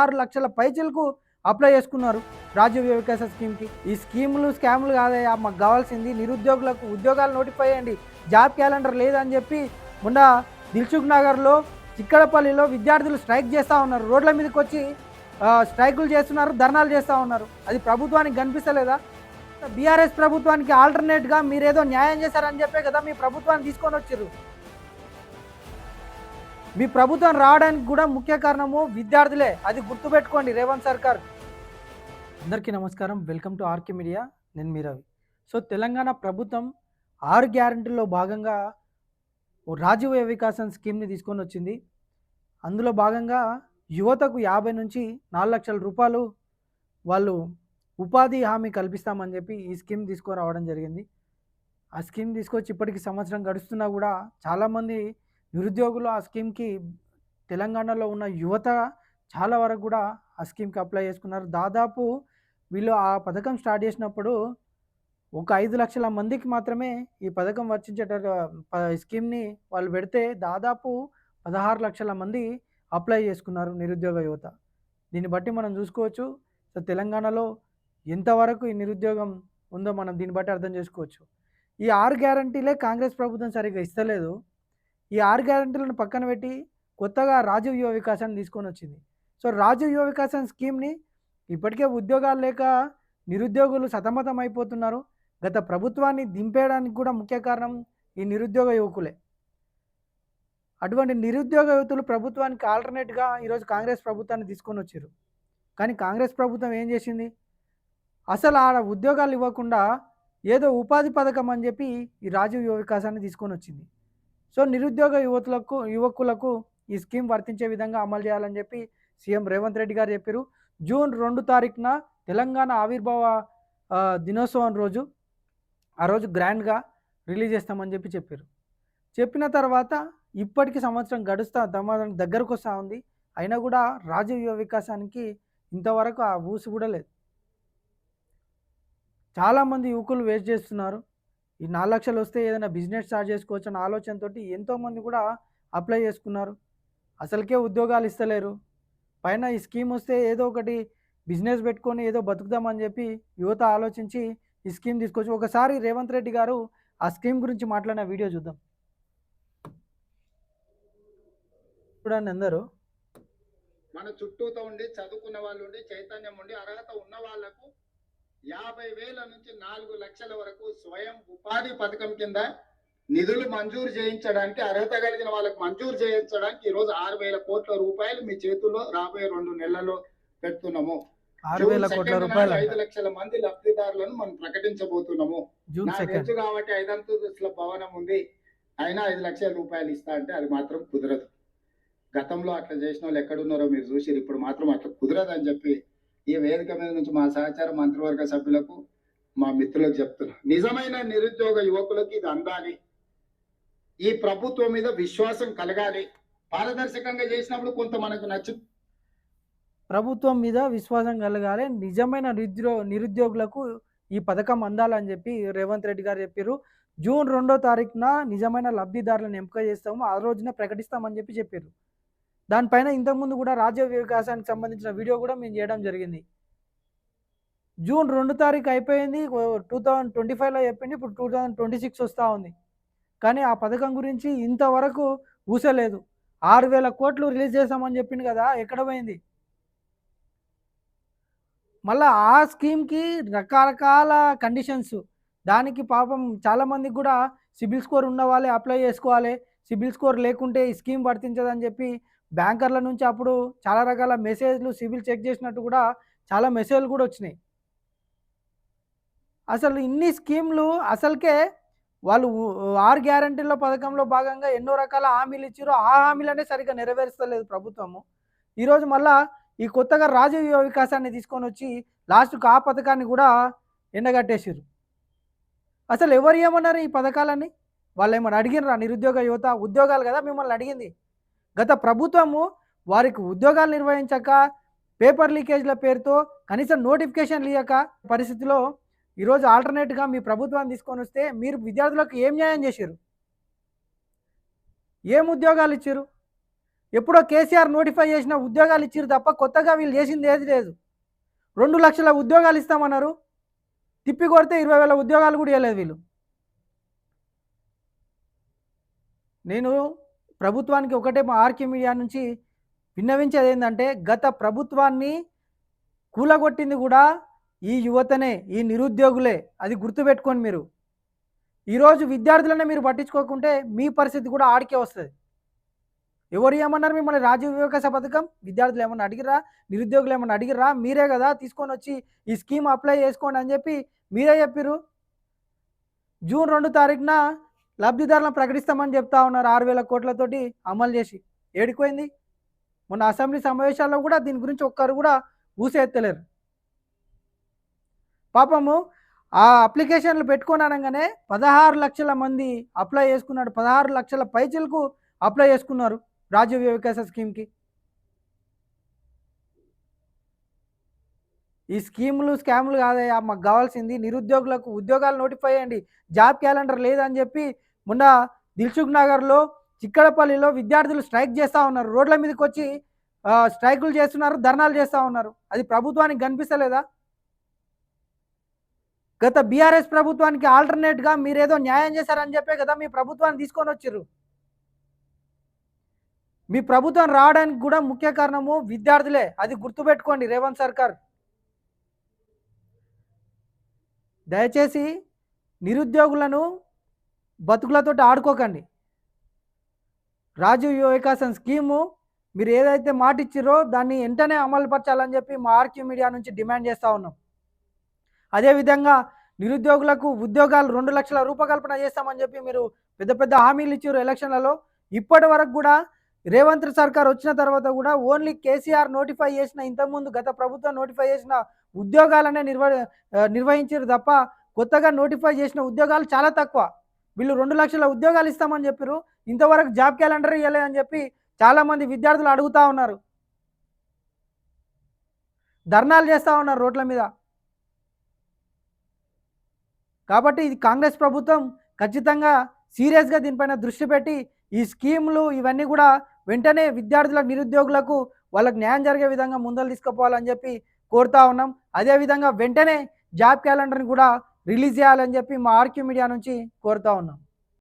ఆరు లక్షల పైచలకు అప్లై చేసుకున్నారు. రాజీవ్ వికాస స్కీమ్కి. ఈ స్కీములు స్కాములు కాదయ్యా మాకు కావాల్సింది నిరుద్యోగులకు ఉద్యోగాలు నోటిఫై చేయండి జాబ్ క్యాలెండర్ లేదని చెప్పి మొన్న దిల్సుఖ్ నగర్లో చిక్కడపల్లిలో విద్యార్థులు స్ట్రైక్ చేస్తూ ఉన్నారు. రోడ్ల మీదకి వచ్చి స్ట్రైకులు చేస్తున్నారు ధర్నాలు చేస్తూ ఉన్నారు. అది ప్రభుత్వానికి కనిపిస్తలేదా? బీఆర్ఎస్ ప్రభుత్వానికి ఆల్టర్నేట్గా మీరేదో న్యాయం చేశారని చెప్పే కదా మీ ప్రభుత్వాన్ని తీసుకొని వచ్చారు మీ ప్రభుత్వం రావడానికి కూడా ముఖ్య కారణము విద్యార్థులే. అది గుర్తుపెట్టుకోండి రేవంత్ సర్కార్. అందరికీ నమస్కారం. Welcome to RK media. నేను మీ రవి. సో తెలంగాణ ప్రభుత్వం ఆరు గ్యారంటీల్లో భాగంగా ఓ రాజీవ్ వికాసం స్కీమ్ని తీసుకొని వచ్చింది. అందులో భాగంగా యువతకు యాభై నుంచి నాలుగు లక్షల రూపాయలు వాళ్ళు ఉపాధి హామీ కల్పిస్తామని చెప్పి ఈ స్కీమ్ తీసుకురావడం జరిగింది. ఆ స్కీమ్ తీసుకొచ్చి ఇప్పటికి సంవత్సరం గడుస్తున్నా కూడా చాలామంది నిరుద్యోగులు ఆ స్కీమ్కి తెలంగాణలో ఉన్న యువత చాలా వరకు కూడా ఆ స్కీమ్కి అప్లై చేసుకున్నారు. దాదాపు వీళ్ళు ఆ పథకం స్టార్ట్ చేసినప్పుడు ఒక ఐదు లక్షల మందికి మాత్రమే ఈ పథకం వర్తించేట ప- స్కీమ్ని వాళ్ళు పెడితే దాదాపు పదహారు లక్షల మంది అప్లై చేసుకున్నారు నిరుద్యోగ యువత. దీన్ని బట్టి మనం చూసుకోవచ్చు. సో తెలంగాణలో ఎంతవరకు ఈ నిరుద్యోగం ఉందో మనం దీన్ని బట్టి అర్థం చేసుకోవచ్చు. ఈ ఆరు గ్యారంటీలే కాంగ్రెస్ ప్రభుత్వం సరిగ్గా ఇస్తలేదు. ఈ ఆరు గ్యారంటీలను పక్కన పెట్టి కొత్తగా రాజీవ్ యువ వికాసాన్ని తీసుకొని వచ్చింది. సో రాజీవ్ యువ వికాసం స్కీమ్ని ఇప్పటికే ఉద్యోగాలు లేక నిరుద్యోగులు సతమతం అయిపోతున్నారు గత ప్రభుత్వాన్ని దింపేయడానికి కూడా ముఖ్య కారణం ఈ నిరుద్యోగ యువకులే. అటువంటి నిరుద్యోగ యువతులు ప్రభుత్వానికి ఆల్టర్నేట్గా ఈరోజు కాంగ్రెస్ ప్రభుత్వాన్ని తీసుకొని వచ్చారు కానీ కాంగ్రెస్ ప్రభుత్వం ఏం చేసింది? అసలు ఆడ ఉద్యోగాలు ఇవ్వకుండా ఏదో ఉపాధి పథకం అని చెప్పి ఈ రాజీవ్ యువ వికాసాన్ని తీసుకొని వచ్చింది. సో నిరుద్యోగ యువతులకు యువకులకు ఈ స్కీమ్ వర్తించే విధంగా అమలు చేయాలని చెప్పి సీఎం రేవంత్ రెడ్డి గారు చెప్పారు జూన్ రెండు తారీఖున తెలంగాణ ఆవిర్భావ దినోత్సవం రోజు ఆ రోజు గ్రాండ్గా రిలీజ్ చేస్తామని చెప్పి చెప్పారు చెప్పిన తర్వాత ఇప్పటికి సంవత్సరం గడుస్తా దమ- దగ్గరకు వస్తూ ఉంది. అయినా కూడా రాజీవ్ యువ వికాసానికి ఇంతవరకు ఆ ఊసు కూడా లేదు. చాలామంది యువకులు వేస్ట్ చేస్తున్నారు. ఈ నాలుగు లక్షలు వస్తే ఏదైనా బిజినెస్ స్టార్ట్ చేసుకోవచ్చు అన్న ఆలోచనతో ఎంతోమంది కూడా అప్లై చేసుకున్నారు. అసలుకే ఉద్యోగాలు ఇస్తలేరు. పైన ఈ స్కీమ్ వస్తే ఏదో ఒకటి బిజినెస్ పెట్టుకొని ఏదో బతుకుదామని చెప్పి యువత ఆలోచించి ఈ స్కీమ్ తీసుకొచ్చి ఒకసారి రేవంత్ రెడ్డి గారు ఆ స్కీమ్ గురించి మాట్లాడిన వీడియో చూద్దాం. చూడండి అందరూ. మన చుట్టూతో ఉండి చదువుకున్న వాళ్ళు ఉండి చైతన్యం ఉండి అర్హత ఉన్న వాళ్ళకు యాభై వేల నుంచి నాలుగు లక్షల వరకు స్వయం ఉపాధి పథకం కింద నిధులు మంజూరు చేయించడానికి అర్హత కలిగిన వాళ్ళకు మంజూరు చేయించడానికి ఈ రోజు ఆరు వేల కోట్ల రూపాయలు మీ చేతుల్లో రాబోయే రెండు నెలల్లో పెడుతున్నాము. ఐదు లక్షల మంది లబ్ధిదారులను మనం ప్రకటించబోతున్నాము. నాకు కాబట్టి ఐదంతస్తుల భవనం ఉంది. అయినా ఐదు లక్షల రూపాయలు ఇస్తా అంటే అది మాత్రం కుదరదు. గతంలో అట్లా చేసిన వాళ్ళు ఎక్కడున్నారో మీరు చూసిరు ఇప్పుడు మాత్రం అట్లా కుదరదు అని చెప్పి ఈ వేదిక మీద నుంచి మా సహచార మంత్రివర్గ సభ్యులకు మా మిత్రులకు చెప్తున్నా. నిజమైన నిరుద్యోగ యువకులకు ఇది అందాలి. ఈ ప్రభుత్వం మీద విశ్వాసం కలగాలి. పారదర్శకంగా చేసినప్పుడు కొంత మనకు నచ్చు ప్రభుత్వం మీద విశ్వాసం కలగాలి. నిజమైన నిరుద్యో నిరుద్యోగులకు ఈ పథకం అందాలని చెప్పి రేవంత్ రెడ్డి గారు చెప్పారు జూన్ రెండో తారీఖున నిజమైన లబ్ధిదారులను ఎంపిక చేస్తాము. ఆ రోజున ప్రకటిస్తామని చెప్పి చెప్పారు దానిపైన ఇంతకుముందు కూడా రాజ్య వికాసానికి సంబంధించిన వీడియో కూడా మేము చేయడం జరిగింది. జూన్ రెండు తారీఖు అయిపోయింది టూ థౌజండ్ ట్వంటీ ఫైవ్లో చెప్పింది ఇప్పుడు టూ థౌజండ్ ట్వంటీ సిక్స్ వస్తూ ఉంది. కానీ ఆ పథకం గురించి ఇంతవరకు ఊసలేదు. ఆరు వేల కోట్లు రిలీజ్ చేస్తామని చెప్పింది కదా ఎక్కడ పోయింది? మళ్ళీ ఆ స్కీమ్కి రకరకాల కండిషన్స్ దానికి పాపం చాలామందికి కూడా సిబిల్ స్కోర్ ఉన్న వాళ్ళే అప్లై చేసుకోవాలి. సిబిల్ స్కోర్ లేకుంటే ఈ స్కీమ్ వర్తించదని చెప్పి బ్యాంకర్ల నుంచి అప్పుడు చాలా రకాల మెసేజ్లు సిబిల్ చెక్ చేసినట్టు కూడా చాలా మెసేజ్లు కూడా వచ్చినాయి. అసలు ఇన్ని స్కీమ్లు అసలుకే వాళ్ళు ఊ- ఆరు గ్యారంటీల పథకంలో భాగంగా ఎన్నో రకాల హామీలు ఇచ్చారో ఆ హామీలనే సరిగ్గా నెరవేర్చలేదు ప్రభుత్వము. ఈరోజు మళ్ళా ఈ కొత్తగా రాజీవ్ వికాసాన్ని తీసుకొని వచ్చి లాస్ట్కు ఆ పథకాన్ని కూడా ఎండగట్టేసారు అసలు ఎవరు ఏమన్నారు ఈ పథకాలని వాళ్ళు ఏమన్నా అడిగినరా నిరుద్యోగ యువత? ఉద్యోగాలు కదా మిమ్మల్ని అడిగింది. గత ప్రభుత్వము వారికి ఉద్యోగాలు నిర్వహించక పేపర్ లీకేజ్ల పేరుతో కనీసం నోటిఫికేషన్ ఇవ్వక పరిస్థితిలో ఈరోజు ఆల్టర్నేట్గా మీ ప్రభుత్వాన్ని తీసుకొని వస్తే మీరు విద్యార్థులకు ఏం న్యాయం చేశారు ఏం ఉద్యోగాలు ఇచ్చారు ఎప్పుడో కేసీఆర్ నోటిఫై చేసిన ఉద్యోగాలు ఇచ్చారు తప్ప కొత్తగా వీళ్ళు చేసింది ఏది లేదు. రెండు లక్షల ఉద్యోగాలు ఇస్తామన్నారు. తిప్పి కొడితే ఇరవై వేల ఉద్యోగాలు కూడా ఇవ్వలేదు వీళ్ళు. నేను ప్రభుత్వానికి ఒకటే ఆర్కే మీడియా నుంచి విన్నవించేది ఏంటంటే గత ప్రభుత్వాన్ని కూలగొట్టింది కూడా ఈ యువతనే ఈ నిరుద్యోగులే. అది గుర్తుపెట్టుకోండి మీరు. ఈరోజు విద్యార్థులనే మీరు పట్టించుకోకుంటే మీ పరిస్థితి కూడా ఆడికే వస్తుంది. ఎవరు ఏమన్నారు మిమ్మల్ని? రాజీవ్ వివకాశ పథకం? విద్యార్థులు ఏమన్నా అడిగిరా నిరుద్యోగులు ఏమన్నా అడిగిరా మీరే కదా తీసుకొని వచ్చి ఈ స్కీమ్ అప్లై చేసుకోండి అని చెప్పి మీరే చెప్పిర్రు. జూన్ రెండు తారీఖున లబ్ధిదారులను ప్రకటిస్తామని చెప్తా ఉన్నారు ఆరు వేల కోట్లతోటి అమలు చేసి. ఏడిపోయింది మొన్న అసెంబ్లీ సమావేశాల్లో కూడా దీని గురించి ఒక్కరు కూడా ఊసేత్తలేరు పాపము ఆ అప్లికేషన్లు పెట్టుకొని అనగానే పదహారు లక్షల మంది అప్లై చేసుకున్నాడు. పదహారు లక్షల పైచలకు అప్లై చేసుకున్నారు రాజీవ్ వికాస స్కీమ్కి. ఈ స్కీములు స్కాములు కాదయ్యా మాకు కావాల్సింది నిరుద్యోగులకు ఉద్యోగాలు నోటిఫై చేయండి. జాబ్ క్యాలెండర్ లేదని చెప్పి మొన్న దిల్సుఖ్ నగర్లో చిక్కడపల్లిలో విద్యార్థులు స్ట్రైక్ చేస్తూ ఉన్నారు. రోడ్ల మీదకి వచ్చి స్ట్రైకులు చేస్తున్నారు ధర్నాలు చేస్తూ ఉన్నారు. అది ప్రభుత్వానికి కనిపిస్తలేదా? గత బీఆర్ఎస్ ప్రభుత్వానికి ఆల్టర్నేట్గా మీరేదో న్యాయం చేశారని చెప్పే కదా మీ ప్రభుత్వాన్ని తీసుకొని వచ్చిర్రు. మీ ప్రభుత్వం రావడానికి కూడా ముఖ్య కారణము విద్యార్థులే. అది గుర్తుపెట్టుకోండి రేవంత్ సర్కార్. దయచేసి నిరుద్యోగులను బతుకులతోటి ఆడుకోకండి. రాజీవ్ యువ స్కీము మీరు ఏదైతే మాట ఇచ్చిరో దాన్ని వెంటనే అమలుపరచాలని చెప్పి మా ఆర్క్యూ మీడియా నుంచి డిమాండ్ చేస్తూ ఉన్నాం. అదేవిధంగా నిరుద్యోగులకు ఉద్యోగాలు రెండు లక్షల రూపకల్పన చేస్తామని చెప్పి మీరు పెద్ద పెద్ద హామీలు ఇచ్చారు ఎలక్షన్లలో. ఇప్పటి వరకు కూడా రేవంత్ సర్కార్ వచ్చిన తర్వాత కూడా ఓన్లీ కేసీఆర్ నోటిఫై చేసిన ఇంతకుముందు గత ప్రభుత్వం నోటిఫై చేసిన ఉద్యోగాలనే నిర్వ నిర్వహించారు తప్ప కొత్తగా నోటిఫై చేసిన ఉద్యోగాలు చాలా తక్కువ. వీళ్ళు రెండు లక్షల ఉద్యోగాలు ఇస్తామని చెప్పారు ఇంతవరకు జాబ్ క్యాలెండర్ ఇవ్వలేదని చెప్పి చాలామంది విద్యార్థులు అడుగుతూ ఉన్నారు. ధర్నాలు చేస్తూ ఉన్నారు రోడ్ల మీద. కాబట్టి ఇది కాంగ్రెస్ ప్రభుత్వం ఖచ్చితంగా సీరియస్గా దీనిపైన దృష్టి పెట్టి ఈ స్కీములు ఇవన్నీ కూడా వెంటనే విద్యార్థుల నిరుద్యోగులకు వాళ్ళకి న్యాయం జరిగే విధంగా ముందలు తీసుకుపోవాలని చెప్పి కోరుతా ఉన్నాం. అదేవిధంగా వెంటనే జాబ్ క్యాలెండర్ని కూడా రిలీజ్ చేయాలని చెప్పి మా ఆర్క్యూ మీడియా నుంచి కోరుతా ఉన్నాం.